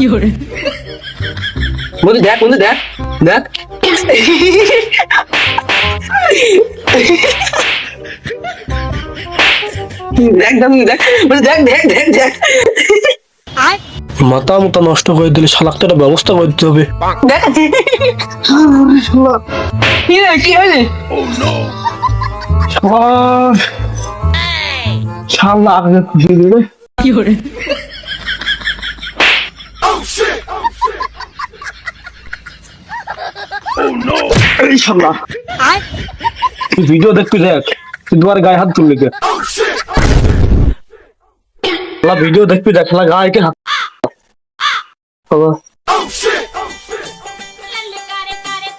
有人，বন্ধু দেখ বন্ধু দেখ দেখ। দেখ দেখ দেখ। দেখ দেখ দেখ দেখ। মাথা মতো নষ্ট করে দিলে শালাকটা একটা ব্যবস্থা করে দিতে হবে। দেখ। কি রে এই শালা তুই ভিডিও দেখবি দেখ তুই তোমার গায়ে হাত তুললি কে শালা ভিডিও দেখবি দেখ শালা গায়ে কে হাত বাবা Lallicare care.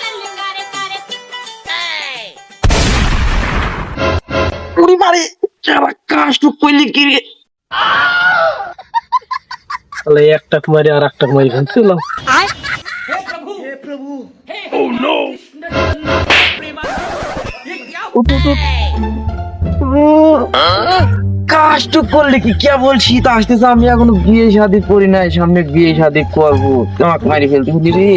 Lallicare care. Hey! উড়ি মারে। সারা কাজ তো কইলি কি রে? তাহলে একটা মারি আর একটা মারি খাচ্ছিলাম কাজ তো করলে কি? কে বলছি তা আসতেছে? আমি এখনও বিয়ে শাদি করি নাই। সামনে বিয়ে শাদি করব। তোমাকে মারি ফেলতে রে।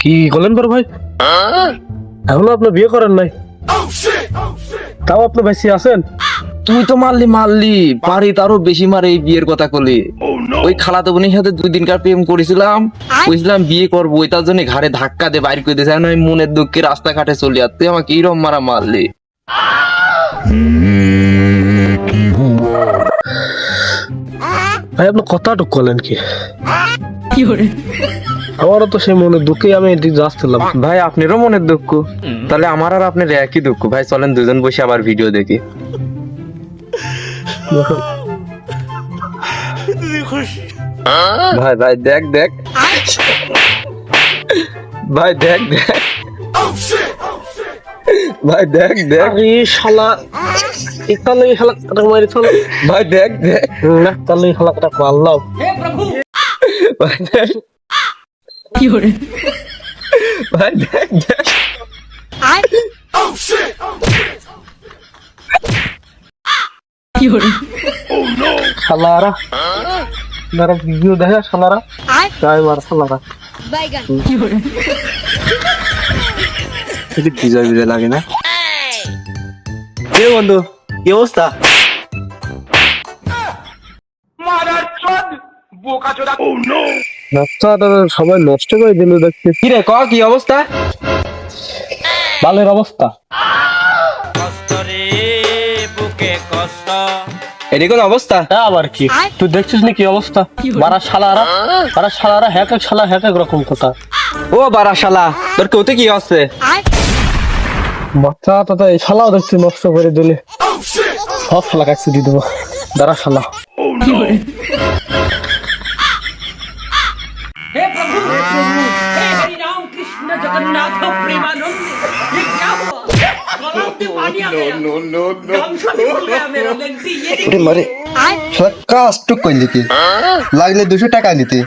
কি করলেন বড় ভাই? এখনও আপনি বিয়ে করেন নাই। তাও আপনি বেশি আছেন? তুই তো মারলি মারলি। পারি তারও বেশি মারে এই বিয়ের কথা করলি ওই খালাতো বোনের সাথে দুই দিনকার প্রেম করেছিলাম। বুঝলাম বিয়ে করব ওই তার জন্য ঘাড়ে ধাক্কা দিয়ে বাইর করে দিয়েছে। আমি মনের দুঃখে রাস্তাঘাটে চলি আর তুই আমাকে এইরকম মারা মারলি। ভাই আপনি কথাটুক করলেন কি，আমারও তো সেই মনে দুঃখে আমি যাচ্ছিলাম ভাই আপনারও মনের দুঃখ। তাহলে আমার আর আপনার একই দুঃখ। ভাই চলেন দুজন বসে আবার ভিডিও দেখি। ভাই ভাই দেখ দেখ। ভাই দেখ দেখ। ভাই দেখ দেখ। এই শালা ইতালি শালা কাটা মারি চল। ভাই দেখ দেখ। না কালি শালা কাটা মারলাম হে প্রভু। ভাই দেখ। কি হরে ভাই দেখ দেখ। আই ও শিট শালারা যারা ভিডিও দেখে শালারা তাই মার শালারা Baigan. 有人，কিছু বিজয় বিজয় লাগে না Hey! কে বন্ধু কি অবস্থা সবাই নষ্ট করে দিল দেখতে কি রে ক কি অবস্থা? বালের অবস্থা। এটি কোন অবস্থা? আবার কি? তুই দেখছিস না কি অবস্থা? বারা শালারা বারা শালারা হ্যাক এক শালা হ্যাক এক রকম কথা। ও বারা শালা তোর কেউতে কি আছে? মাথা তাতা এই শালাও দেখছি নষ্ট করে দিলে। সব শালা কাছে দিয়ে দেবো। দাঁড়া শালা ওরে মারে শালা কাজ টুক করলি কি লাগলে দুশো টাকা নিতে